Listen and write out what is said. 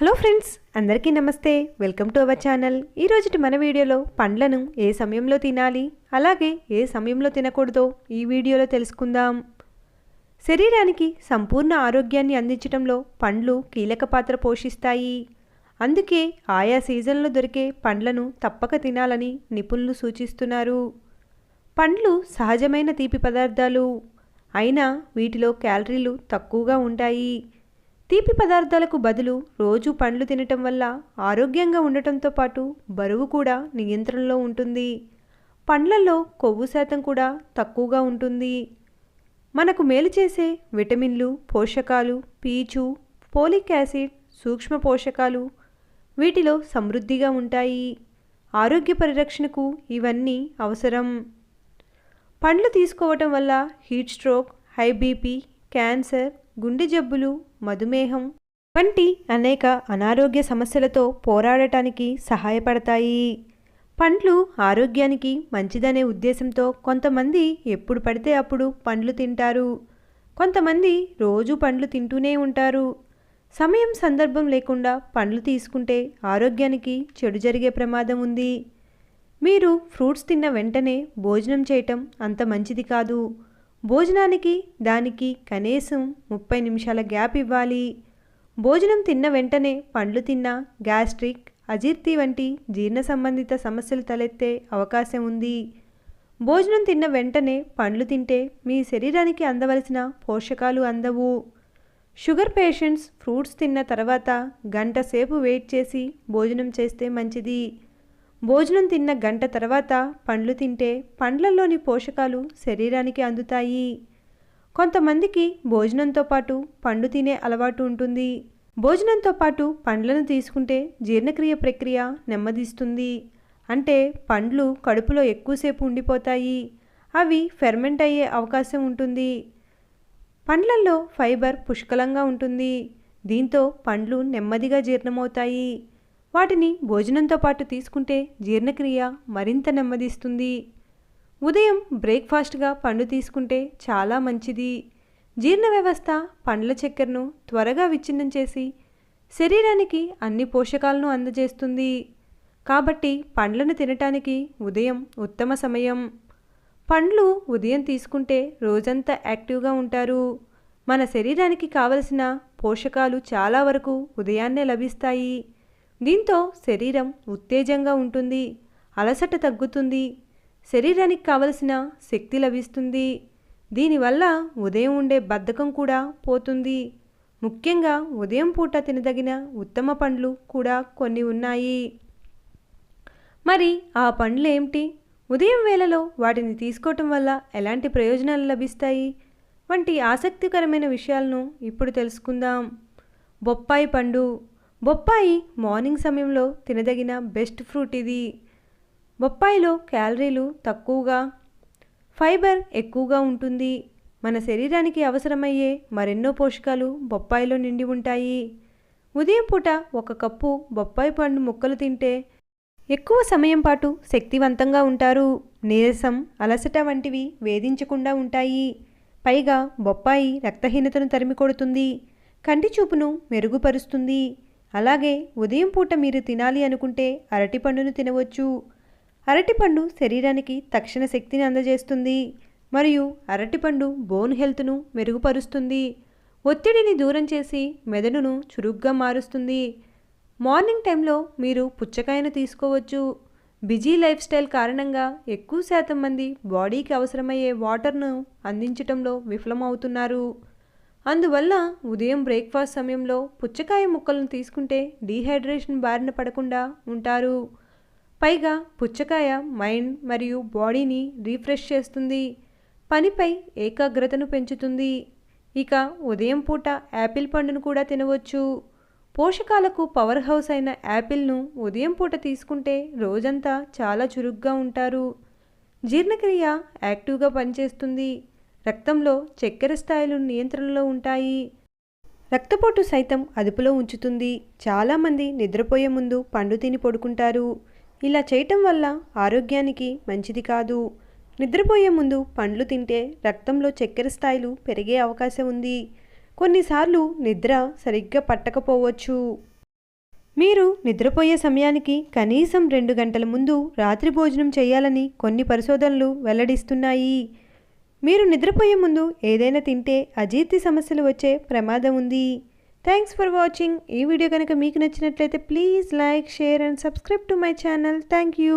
Hello friends అందరికీ నమస్తే. Welcome to our channel. ఈరోజుటి మన వీడియోలో పండ్లను ఏ సమయంలో తినాలి అలాగే ఏ సమయంలో తినకూడదో ఈ వీడియోలో తెలుసుకుందాం. శరీరానికి సంపూర్ణ ఆరోగ్యాన్ని అందించడంలో పండ్లు కీలక పాత్ర పోషిస్తాయి. అందుకే ఆయా సీజన్లో దొరికే పండ్లను తప్పక తినాలని నిపుణులు సూచిస్తున్నారు. పండ్లు సహజమైన తీపి పదార్థాలు. అయినా వీటిలో క్యాలరీలు తక్కువగా ఉంటాయి. తీపి పదార్థాలకు బదులు రోజు పండ్లు తినటం వల్ల ఆరోగ్యంగా ఉండటంతో పాటు బరువు కూడా నియంత్రణలో ఉంటుంది. పండ్లలో కొవ్వు శాతం కూడా తక్కువగా ఉంటుంది. మనకు మేలు చేసే విటమిన్లు పోషకాలు పీచు పోలిక్ యాసిడ్ సూక్ష్మ పోషకాలు వీటిలో సమృద్ధిగా ఉంటాయి. ఆరోగ్య పరిరక్షణకు ఇవన్నీ అవసరం. పండ్లు తీసుకోవటం వల్ల heat stroke high BP cancer గుండె జబ్బులు మధుమేహం వంటి అనేక అనారోగ్య సమస్యలతో పోరాడటానికి సహాయపడతాయి. పండ్లు ఆరోగ్యానికి మంచిదనే ఉద్దేశంతో కొంతమంది ఎప్పుడు పడితే అప్పుడు పండ్లు తింటారు. కొంతమంది రోజు పండ్లు తింటూనే ఉంటారు. సమయం సందర్భం లేకుండా పండ్లు తీసుకుంటే ఆరోగ్యానికి చెడు జరిగే ప్రమాదం ఉంది. మీరు ఫ్రూట్స్ తిన్న వెంటనే భోజనం చేయటం అంత మంచిది కాదు. భోజనానికి దానికి కనీసం ముప్పై నిమిషాల గ్యాప్ ఇవ్వాలి. భోజనం తిన్న వెంటనే పండ్లు తిన్నా గ్యాస్ట్రిక్ అజీర్తి వంటి జీర్ణ సంబంధిత సమస్యలు తలెత్తే అవకాశం ఉంది. భోజనం తిన్న వెంటనే పండ్లు తింటే మీ శరీరానికి అందవలసిన పోషకాలు అందవు. షుగర్ పేషెంట్స్ ఫ్రూట్స్ తిన్న తర్వాత గంట సేపు వెయిట్ చేసి భోజనం చేస్తే మంచిది. భోజనం తిన్న గంట తర్వాత పండ్లు తింటే పండ్లలోని పోషకాలు శరీరానికి అందుతాయి. కొంతమందికి భోజనంతో పాటు పండు తినే అలవాటు ఉంటుంది. భోజనంతో పాటు పండ్లను తీసుకుంటే జీర్ణక్రియ ప్రక్రియ నెమ్మదిస్తుంది. అంటే పండ్లు కడుపులో ఎక్కువసేపు ఉండిపోతాయి. అవి ఫెర్మెంట్ అయ్యే అవకాశం ఉంటుంది. పండ్లల్లో ఫైబర్ పుష్కలంగా ఉంటుంది. దీంతో పండ్లు నెమ్మదిగా జీర్ణమవుతాయి. వాటిని భోజనంతో పాటు తీసుకుంటే జీర్ణక్రియ మరింత నెమ్మదిస్తుంది. ఉదయం బ్రేక్ఫాస్ట్గా పండు తీసుకుంటే చాలా మంచిది. జీర్ణ వ్యవస్థ పండ్ల చక్కెరను త్వరగా విచ్ఛిన్నం చేసి శరీరానికి అన్ని పోషకాలను అందజేస్తుంది. కాబట్టి పండ్లను తినటానికి ఉదయం ఉత్తమ సమయం. పండ్లు ఉదయం తీసుకుంటే రోజంతా యాక్టివ్గా ఉంటారు. మన శరీరానికి కావలసిన పోషకాలు చాలా వరకు ఉదయాన్నే లభిస్తాయి. దీంతో శరీరం ఉత్తేజంగా ఉంటుంది అలసట తగ్గుతుంది శరీరానికి కావలసిన శక్తి లభిస్తుంది. దీనివల్ల ఉదయం ఉండే బద్ధకం కూడా పోతుంది. ముఖ్యంగా ఉదయం పూట తినదగిన ఉత్తమ పండ్లు కూడా కొన్ని ఉన్నాయి. మరి ఆ పండ్లు ఏమిటి? ఉదయం వేళలో వాటిని తీసుకోవటం వల్ల ఎలాంటి ప్రయోజనాలు లభిస్తాయి? వంటి ఆసక్తికరమైన విషయాలను ఇప్పుడు తెలుసుకుందాం. బొప్పాయి పండు బొప్పాయి మార్నింగ్ సమయంలో తినదగిన బెస్ట్ ఫ్రూట్ ఇది. బొప్పాయిలో క్యాలరీలు తక్కువగా ఫైబర్ ఎక్కువగా ఉంటుంది. మన శరీరానికి అవసరమయ్యే మరెన్నో పోషకాలు బొప్పాయిలో నిండి ఉంటాయి. ఉదయం పూట ఒక కప్పు బొప్పాయి పండు ముక్కలు తింటే ఎక్కువ సమయం పాటు శక్తివంతంగా ఉంటారు. నీరసం అలసట వంటివి వేధించకుండా ఉంటాయి. పైగా బొప్పాయి రక్తహీనతను తరిమి కొడుతుంది కంటి చూపును మెరుగుపరుస్తుంది. అలాగే ఉదయం పూట మీరు తినాలి అనుకుంటే అరటిపండును తినవచ్చు. అరటిపండు శరీరానికి తక్షణ శక్తిని అందజేస్తుంది. మరియు అరటిపండు బోన్ హెల్త్ను మెరుగుపరుస్తుంది. ఒత్తిడిని దూరం చేసి మెదడును చురుగ్గా మారుస్తుంది. మార్నింగ్ టైంలో మీరు పుచ్చకాయను తీసుకోవచ్చు. బిజీ లైఫ్ స్టైల్ కారణంగా ఎక్కువ శాతం మంది బాడీకి అవసరమయ్యే వాటర్ను అందించటంలో విఫలమవుతున్నారు. అందువల్ల ఉదయం బ్రేక్ఫాస్ట్ సమయంలో పుచ్చకాయ ముక్కలను తీసుకుంటే డీహైడ్రేషన్ బారిన పడకుండా ఉంటారు. పైగా పుచ్చకాయ మైండ్ మరియు బాడీని రీఫ్రెష్ చేస్తుంది. పనిపై ఏకాగ్రతను పెంచుతుంది. ఇక ఉదయం పూట యాపిల్ పండును కూడా తినవచ్చు. పోషకాలకు పవర్ హౌస్ అయిన యాపిల్ను ఉదయం పూట తీసుకుంటే రోజంతా చాలా చురుగ్గా ఉంటారు. జీర్ణక్రియ యాక్టివ్గా పనిచేస్తుంది. రక్తంలో చక్కెర స్థాయిలు నియంత్రణలో ఉంటాయి. రక్తపోటు సైతం అదుపులో ఉంచుతుంది. చాలామంది నిద్రపోయే ముందు పండు తిని పడుకుంటారు. ఇలా చేయటం వల్ల ఆరోగ్యానికి మంచిది కాదు. నిద్రపోయే ముందు పండ్లు తింటే రక్తంలో చక్కెర స్థాయిలు పెరిగే అవకాశం ఉంది. కొన్నిసార్లు నిద్ర సరిగ్గా పట్టకపోవచ్చు. మీరు నిద్రపోయే సమయానికి కనీసం రెండు గంటల ముందు రాత్రి భోజనం చేయాలని కొన్ని పరిశోధనలు వెల్లడిస్తున్నాయి. మీరు నిద్రపోయే ముందు ఏదైనా తింటే అజీర్తి సమస్యలు వచ్చే ప్రమాదం ఉంది. థ్యాంక్స్ ఫర్ వాచింగ్ ఈ వీడియో కనుక మీకు నచ్చినట్లయితే please like share and subscribe to my channel thank you